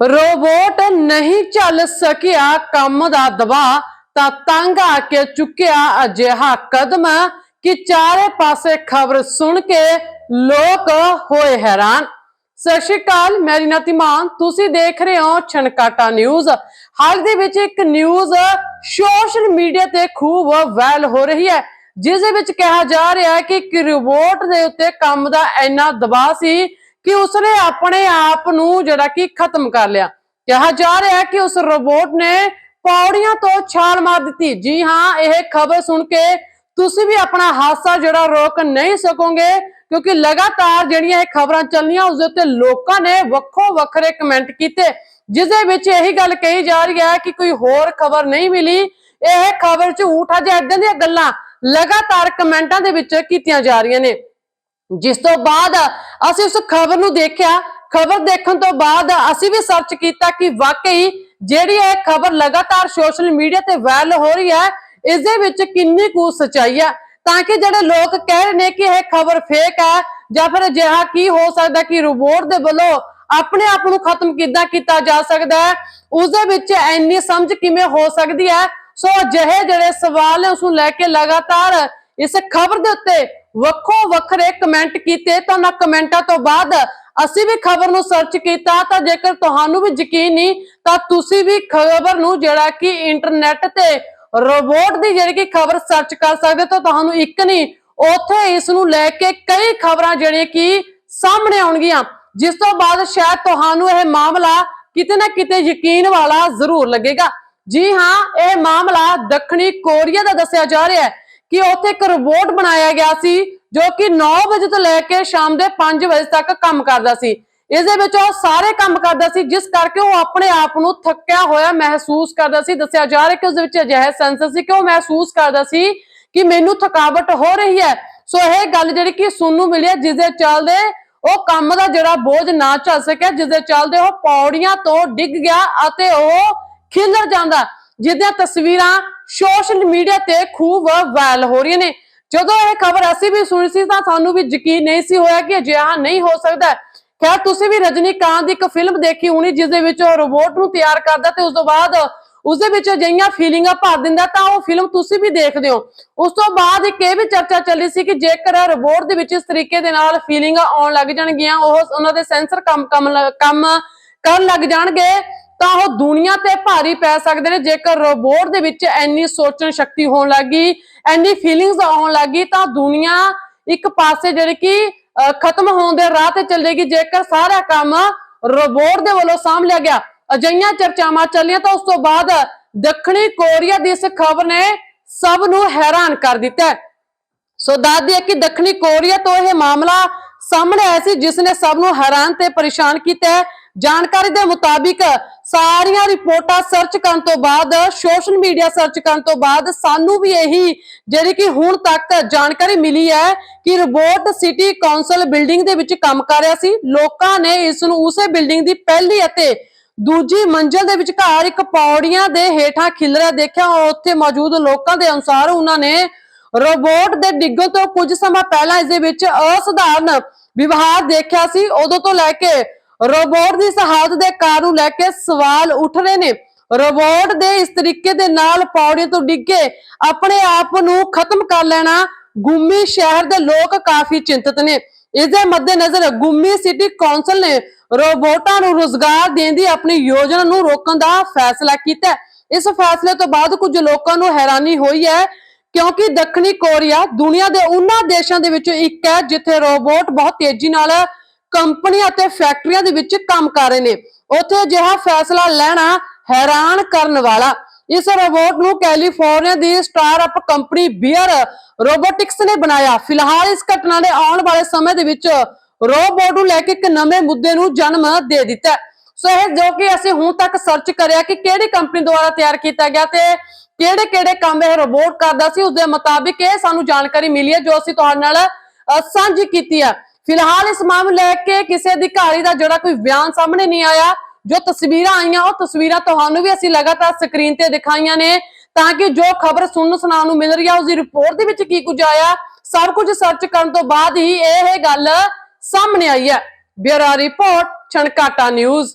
Robot ਨਹੀਂ ਚੱਲ ਸਕਿਆ ਕੰਮ ਦਾ ਦਬਾਅ, ਤਾਂ ਤੰਗ ਆ ਕੇ ਚੁੱਕਿਆ ਅਜਿਹਾ ਕਦਮ ਕਿ ਚਾਰੇ ਪਾਸੇ ਖਬਰ ਸੁਣ ਕੇ ਲੋਕ ਹੋਏ ਹੈਰਾਨ। ਸਤਿ ਸ਼੍ਰੀ ਅਕਾਲ, ਮੈਂ ਰੀਨਾ ਧੀਮਾਨ। ਤੁਸੀਂ ਦੇਖ ਰਹੇ ਹੋ ਛਣਕਾਟਾ ਨਿਊਜ਼। ਹਾਲ ਦੇ ਵਿੱਚ ਇੱਕ ਨਿਊਜ਼ ਸੋਸ਼ਲ ਮੀਡੀਆ ਤੇ ਖੂਬ ਵਾਇਰਲ ਹੋ ਰਹੀ ਹੈ, ਜਿਸ ਦੇ ਵਿੱਚ ਕਿਹਾ ਜਾ ਰਿਹਾ ਹੈ ਕਿ ਇੱਕ ਰੋਬੋਟ ਦੇ ਉੱਤੇ ਕੰਮ ਦਾ ਇੰਨਾ ਦਬਾਅ ਸੀ ਕਿ ਉਸਨੇ ਆਪਣੇ ਆਪ ਨੂੰ ਜਿਹੜਾ ਕਿ ਖਤਮ ਕਰ ਲਿਆ। ਕਿਹਾ ਜਾ ਰਿਹਾ ਹੈ ਕਿ ਉਸ ਰੋਬੋਟ ਨੇ ਪੌੜੀਆਂ ਤੋਂ ਛਾਲ ਮਾਰ ਦਿੱਤੀ। ਜੀ ਹਾਂ, ਇਹ ਖਬਰ ਸੁਣ ਕੇ ਤੁਸੀਂ ਵੀ ਆਪਣਾ ਹਾਸਾ ਜਿਹੜਾ ਰੋਕ ਨਹੀਂ ਸਕੋਗੇ, ਕਿਉਂਕਿ ਲਗਾਤਾਰ ਜਿਹੜੀਆਂ ਇਹ ਖਬਰਾਂ ਚੱਲੀਆਂ ਉਸ ਦੇ ਉੱਤੇ ਲੋਕਾਂ ਨੇ ਵੱਖੋ ਵੱਖਰੇ ਕਮੈਂਟ ਕੀਤੇ, ਜਿਸ ਦੇ ਵਿੱਚ ਇਹੀ ਗੱਲ ਕਹੀ ਜਾ ਰਹੀ ਹੈ ਕਿ ਕੋਈ ਹੋਰ ਖਬਰ ਨਹੀਂ ਮਿਲੀ। ਇਹ ਖਬਰ ਝੂਠ ਆ ਜਾਂ ਇਦਾਂ ਦੀਆਂ ਗੱਲਾਂ ਲਗਾਤਾਰ ਕਮੈਂਟਾਂ ਦੇ ਵਿੱਚ ਕੀਤੀਆਂ ਜਾ ਰਹੀਆਂ ਨੇ। ਜਿਸ ਤੋਂ ਬਾਅਦ ਅਸੀਂ ਉਸ ਖਬਰ ਨੂੰ ਦੇਖਿਆ, ਖਬਰ ਦੇਖਣ ਤੋਂ ਬਾਅਦ ਅਸੀਂ ਵੀ ਸਰਚ ਕੀਤਾ ਕਿ ਵਾਕਈ ਜਿਹੜੀ ਇਹ ਖਬਰ ਲਗਾਤਾਰ ਸੋਸ਼ਲ ਮੀਡੀਆ ਤੇ ਵਾਇਰਲ ਹੋ ਰਹੀ ਹੈ ਇਸ ਦੇ ਵਿੱਚ ਕਿੰਨੀ ਕੁ ਸਚਾਈ ਹੈ? ਤਾਂ ਕਿ ਜਿਹੜੇ ਲੋਕ ਕਹਿ ਰਹੇ ਨੇ ਕਿ ਇਹ ਖਬਰ ਫੇਕ ਹੈ, ਜਾਂ ਫਿਰ ਅਜਿਹਾ ਕੀ ਹੋ ਸਕਦਾ ਕਿ ਰੋਬੋਟ ਦੇ ਵੱਲੋਂ ਆਪਣੇ ਆਪ ਨੂੰ ਖਤਮ ਕਿੱਦਾਂ ਕੀਤਾ ਜਾ ਸਕਦਾ ਹੈ? ਉਸ ਦੇ ਵਿੱਚ ਇੰਨੀ ਸਮਝ ਕਿਵੇਂ ਹੋ ਸਕਦੀ ਹੈ? ਸੋ ਅਜਿਹੇ ਜਿਹੜੇ ਸਵਾਲ ਨੇ ਉਸ ਨੂੰ ਲੈ ਕੇ ਲਗਾਤਾਰ ਇਸ ਖਬਰ ਦੇ ਉੱਤੇ ਵੱਖੋ ਵੱਖਰੇ ਕਮੈਂਟ ਕੀਤੇ ਤਾਂ ਉਹਨਾਂ ਕਮੈਂਟਾਂ ਤੋਂ ਬਾਅਦ ਅਸੀਂ ਵੀ ਖਬਰ ਨੂੰ ਸਰਚ ਕੀਤਾ ਤਾਂ ਜੇਕਰ ਤੁਹਾਨੂੰ ਵੀ ਯਕੀਨ ਨਹੀਂ, ਤਾਂ ਤੁਸੀਂ ਵੀ ਖਬਰ ਨੂੰ ਜਿਹੜਾ ਕਿ ਇੰਟਰਨੈਟ ਤੇ ਰੋਬੋਟ ਦੀ ਜਿਹੜੀ ਕਿ ਖਬਰ ਸਰਚ ਕਰ ਸਕਦੇ ਹੋ ਤਾਂ ਤੁਹਾਨੂੰ ਇੱਕ ਨਹੀਂ, ਉੱਥੇ ਇਸ ਨੂੰ ਲੈ ਕੇ ਕਈ ਖਬਰਾਂ ਜਿਹੜੀਆਂ ਕਿ ਸਾਹਮਣੇ ਆਉਣਗੀਆਂ। ਜਿਸ ਤੋਂ ਬਾਅਦ ਸ਼ਾਇਦ ਤੁਹਾਨੂੰ ਇਹ ਮਾਮਲਾ ਕਿਤੇ ਨਾ ਕਿਤੇ ਯਕੀਨ ਵਾਲਾ ਜ਼ਰੂਰ ਲੱਗੇਗਾ। ਜੀ ਹਾਂ, ਇਹ ਮਾਮਲਾ ਦੱਖਣੀ ਕੋਰੀਆ ਦਾ ਦੱਸਿਆ ਜਾ ਰਿਹਾ ਹੈ। ਕਿ ਉੱਥੇ ਇੱਕ ਰੋਬੋਟ ਬਣਾਇਆ ਗਿਆ ਸੀ, ਜੋ ਕਿ 9 ਵਜੇ ਤੋਂ ਲੈ ਕੇ ਸ਼ਾਮ ਦੇ 5 ਵਜੇ ਤੱਕ ਕੰਮ ਕਰਦਾ ਸੀ। ਇਸ ਦੇ ਵਿੱਚ ਉਹ ਸਾਰੇ ਕੰਮ ਕਰਦਾ ਸੀ, ਜਿਸ ਕਰਕੇ ਉਹ ਆਪਣੇ ਆਪ ਨੂੰ ਥੱਕਿਆ ਹੋਇਆ ਮਹਿਸੂਸ ਕਰਦਾ ਸੀ। ਦੱਸਿਆ ਜਾ ਰਿਹਾ ਕਿ ਉਸ ਦੇ ਵਿੱਚ ਅਜਿਹੇ ਸੈਂਸਰ ਸੀ ਕਿ ਉਹ ਮਹਿਸੂਸ ਕਰਦਾ ਸੀ ਕਿ ਮੈਨੂੰ ਥਕਾਵਟ ਹੋ ਰਹੀ ਹੈ। ਸੋ ਇਹ ਗੱਲ ਜਿਹੜੀ ਕਿ ਸੁਣਨ ਨੂੰ ਮਿਲੀ ਹੈ ਜਿਸ ਦੇ ਚੱਲਦੇ ਉਹ ਕੰਮ ਦਾ ਜਿਹੜਾ ਬੋਝ ਨਾ ਚੱਲ ਸਕਿਆ ਜਿਸ ਦੇ ਚੱਲਦੇ ਉਹ ਪੌੜੀਆਂ ਤੋਂ ਡਿੱਗ ਗਿਆ ਅਤੇ ਉਹ ਖਿਲਰ ਜਾਂਦਾ ਜਿਹਦੀਆਂ ਤਸਵੀਰਾਂ ਸੋਸ਼ਲ ਮੀਡੀਆ ਤੇ ਖੂਬ ਵਾਇਰਲ ਹੋ ਰਹੀਆਂ ਨੇ। ਜਦੋਂ ਇਹ ਖਬਰ ਅਸੀਂ ਵੀ ਸੁਣੀ ਸੀ ਤਾਂ ਸਾਨੂੰ ਵੀ ਯਕੀਨ ਨਹੀਂ ਸੀ ਹੋਇਆ ਕਿ ਅਜਿਹਾ ਨਹੀਂ ਹੋ ਸਕਦਾ। ਖੈਰ, ਤੁਸੀਂ ਵੀ ਰਜਨੀਕਾਂਤ ਦੀ ਇੱਕ ਫਿਲਮ ਦੇਖੀ ਹੋਣੀ, ਜਿਸ ਦੇ ਵਿੱਚ ਉਹ ਰੋਬੋਟ ਨੂੰ ਤਿਆਰ ਕਰਦਾ ਤੇ ਉਸ ਤੋਂ ਬਾਅਦ ਉਸ ਦੇ ਵਿੱਚ ਅਜਿਹੀਆਂ ਫੀਲਿੰਗਾਂ ਭਰ ਦਿੰਦਾ, ਤਾਂ ਉਹ ਫਿਲਮ ਤੁਸੀਂ ਵੀ ਦੇਖਦੇ ਹੋ। ਉਸ ਤੋਂ ਬਾਅਦ ਇੱਕ ਇਹ ਵੀ ਚਰਚਾ ਚੱਲੀ ਸੀ ਕਿ ਜੇਕਰ ਰੋਬੋਟ ਦੇ ਵਿੱਚ ਇਸ ਤਰੀਕੇ ਦੇ ਨਾਲ ਫੀਲਿੰਗਾਂ ਆਉਣ ਲੱਗ ਜਾਣਗੀਆਂ, ਉਹ ਉਹਨਾਂ ਦੇ ਸੈਂਸਰ ਕੰਮ ਕੰਮ ਲ- ਕੰਮ ਕਰਨ ਲੱਗ ਜਾਣਗੇ ਤਾਂ ਉਹ ਦੁਨੀਆ ਤੇ ਭਾਰੀ ਪੈ ਸਕਦੇ ਨੇ। ਜੇਕਰ ਰੋਬੋਟ ਦੇ ਵਿੱਚ ਐਨੀ ਸੋਚਣ ਸ਼ਕਤੀ ਹੋਣ ਲੱਗੀ ਇੰਨੀ ਫੀਲਿੰਗਸ ਆਉਣ ਲੱਗੀ ਤਾਂ ਦੁਨੀਆ ਇੱਕ ਪਾਸੇ ਜਿਹੜੀ ਕਿ ਖਤਮ ਹੋਣ ਦੇ ਰਾਹ ਤੇ ਚੱਲੇਗੀ ਜੇਕਰ ਸਾਰਾ ਕੰਮ ਰੋਬੋਟ ਦੇ ਵੱਲੋਂ ਸਾਂਭ ਲਿਆ ਗਿਆ, ਅਜਿਹੀਆਂ ਚਰਚਾਵਾਂ ਚੱਲੀਆਂ, ਤਾਂ ਉਸ ਤੋਂ ਬਾਅਦ ਦੱਖਣੀ ਕੋਰੀਆ ਦੀ ਇਸ ਖਬਰ ਨੇ ਸਭ ਨੂੰ ਹੈਰਾਨ ਕਰ ਦਿੱਤਾ ਸੋ ਦੱਸਦੀ ਦਈਏ ਕਿ ਦੱਖਣੀ ਕੋਰੀਆ ਤੋਂ ਇਹ ਮਾਮਲਾ ਸਾਹਮਣੇ ਆਇਆ ਸੀ, ਜਿਸ ਨੇ ਸਭ ਨੂੰ ਹੈਰਾਨ ਤੇ ਪਰੇਸ਼ਾਨ ਕੀਤਾ ਜਾਣਕਾਰੀ ਦੇ ਮੁਤਾਬਿਕ ਸਾਰੀਆਂ ਰਿਪੋਰਟਾਂ ਸਰਚ ਕਰਨ ਤੋਂ ਬਾਅਦ ਸੋਸ਼ਲ ਮੀਡੀਆ ਸਰਚ ਕਰਨ ਤੋਂ ਬਾਅਦ ਸਾਨੂੰ ਵੀ ਇਹੀ ਜਿਹੜੀ ਕਿ ਹੁਣ ਤੱਕ ਜਾਣਕਾਰੀ ਮਿਲੀ ਹੈ ਕਿ ਰੋਬੋਟ ਸਿਟੀ ਕਾਉਂਸਲ ਬਿਲਡਿੰਗ ਦੇ ਵਿੱਚ ਕੰਮ ਕਰ ਰਿਹਾ ਸੀ। ਲੋਕਾਂ ਨੇ ਇਸ ਨੂੰ ਉਸੇ ਬਿਲਡਿੰਗ ਦੀ ਪਹਿਲੀ ਅਤੇ ਦੂਜੀ ਮੰਜ਼ਲ ਦੇ ਵਿਚਕਾਰ ਇੱਕ ਪੌੜੀਆਂ ਦੇ ਹੇਠਾਂ ਖਿਲਰਿਆ ਦੇਖਿਆ। ਉੱਥੇ ਮੌਜੂਦ ਲੋਕਾਂ ਦੇ ਅਨੁਸਾਰ ਉਹਨਾਂ ਨੇ ਰੋਬੋਟ ਦੇ ਡਿੱਗਣ ਤੋਂ ਕੁਝ ਸਮਾਂ ਪਹਿਲਾਂ ਇਸ ਦੇ ਵਿੱਚ ਅਸਧਾਰਨ ਵਿਵਹਾਰ ਦੇਖਿਆ ਸੀ। ਉਦੋਂ ਤੋਂ ਲੈ ਕੇ ਰੋਬੋਟ ਦੀ ਇਸ ਦੇ ਕਾਰ ਨੂੰ ਲੈ ਕੇ ਸਵਾਲ ਉੱਠ ਰਹੇ ਨੇ। ਰੋਬੋਟ ਦੇ ਇਸ ਤਰੀਕੇ ਦੇ ਨਾਲ ਪੌੜੀ ਤੋਂ ਡਿੱਗ ਆਪਣੇ ਆਪ ਨੂੰ ਖਤਮ ਕਰ ਲੈਣਾ ਗੁੰਮੀ ਸ਼ਹਿਰ ਦੇ ਲੋਕ ਕਾਫੀ ਚਿੰਤਤ ਨੇ। ਇਸ ਦੇ ਮੱਦੇਨਜ਼ਰ ਗੁੰਮੀ ਸਿਟੀ ਕੌਂਸਲ ਨੇ ਰੋਬੋਟਾਂ ਨੂੰ ਰੋਜ਼ਗਾਰ ਦੇਣ ਦੀ ਆਪਣੀ ਯੋਜਨਾ ਨੂੰ ਰੋਕਣ ਦਾ ਫੈਸਲਾ ਕੀਤਾ। ਇਸ ਫੈਸਲੇ ਤੋਂ ਬਾਅਦ ਕੁਝ ਲੋਕਾਂ ਨੂੰ ਹੈਰਾਨੀ ਹੋਈ ਹੈ ਕਿਉਂਕਿ ਦੱਖਣੀ ਕੋਰੀਆ ਦੁਨੀਆ ਦੇ ਉਹਨਾਂ ਦੇਸ਼ਾਂ ਦੇ ਵਿੱਚੋਂ ਇੱਕ ਹੈ ਜਿੱਥੇ ਰੋਬੋਟ ਬਹੁਤ ਤੇਜ਼ੀ ਨਾਲ ਕੰਪਨੀਆਂ ਅਤੇ ਫੈਕਟਰੀਆਂ ਦੇ ਵਿੱਚ ਕੰਮ ਕਰ ਰਹੇ ਨੇ। ਉੱਥੇ ਅਜਿਹਾ ਫੈਸਲਾ ਲੈਣਾ ਹੈਰਾਨ ਕਰਨ ਵਾਲਾ। ਇਸ ਰੋਬੋਟ ਨੂੰ ਕੈਲੀਫੋਰਨੀਆ ਦੀ ਸਟਾਰਟਅਪ ਕੰਪਨੀ ਬੀਅਰ ਰੋਬੋਟਿਕਸ ਨੇ ਬਣਾਇਆ। ਫਿਲਹਾਲ ਇਸ ਘਟਨਾ ਨੇ ਆਉਣ ਵਾਲੇ ਸਮੇਂ ਦੇ ਵਿੱਚ ਰੋਬੋਟ ਨੂੰ ਲੈ ਕੇ ਇੱਕ ਨਵੇਂ ਮੁੱਦੇ ਨੂੰ ਜਨਮ ਦੇ ਦਿੱਤਾ। ਸੋ ਇਹ ਜੋ ਕਿ ਅਸੀਂ ਹੁਣ ਤੱਕ ਸਰਚ ਕਰਿਆ ਕਿ ਕਿਹੜੀ ਕੰਪਨੀ ਦੁਆਰਾ ਤਿਆਰ ਕੀਤਾ ਗਿਆ ਤੇ ਕਿਹੜੇ ਕਿਹੜੇ ਕੰਮ ਇਹ ਰੋਬੋਟ ਕਰਦਾ ਸੀ ਉਸ ਦੇ ਮੁਤਾਬਿਕ ਇਹ ਸਾਨੂੰ ਜਾਣਕਾਰੀ ਮਿਲੀ ਹੈ ਜੋ ਅਸੀਂ ਤੁਹਾਡੇ ਨਾਲ ਸਾਂਝੀ ਕੀਤੀ ਹੈ। ਫਿਲਹਾਲ ਇਸ ਮਾਮਲੇ ਲੈ ਕੇ ਕਿਸੇ ਅਧਿਕਾਰੀ ਦਾ ਜਿਹੜਾ ਕੋਈ ਬਿਆਨ ਸਾਹਮਣੇ ਨਹੀਂ ਆਇਆ, ਜੋ ਤਸਵੀਰਾਂ ਆਈਆਂ, ਉਹ ਤਸਵੀਰਾਂ ਤੁਹਾਨੂੰ ਵੀ ਅਸੀਂ ਲਗਾਤਾਰ ਸਕਰੀਨ ਤੇ ਦਿਖਾਈਆਂ ਨੇ, ਤਾਂ ਕਿ ਜੋ ਖਬਰ ਸੁਣਨ ਸੁਣਾਉਣ ਨੂੰ ਮਿਲ ਰਹੀ ਆ ਉਸ ਦੀ ਰਿਪੋਰਟ ਦੇ ਵਿੱਚ ਕੀ ਕੁਝ ਆਇਆ, ਸਭ ਕੁਝ ਸਰਚ ਕਰਨ ਤੋਂ ਬਾਅਦ ਹੀ ਇਹ ਗੱਲ ਸਾਹਮਣੇ ਆਈ ਹੈ। Bureau report, Chhankata news.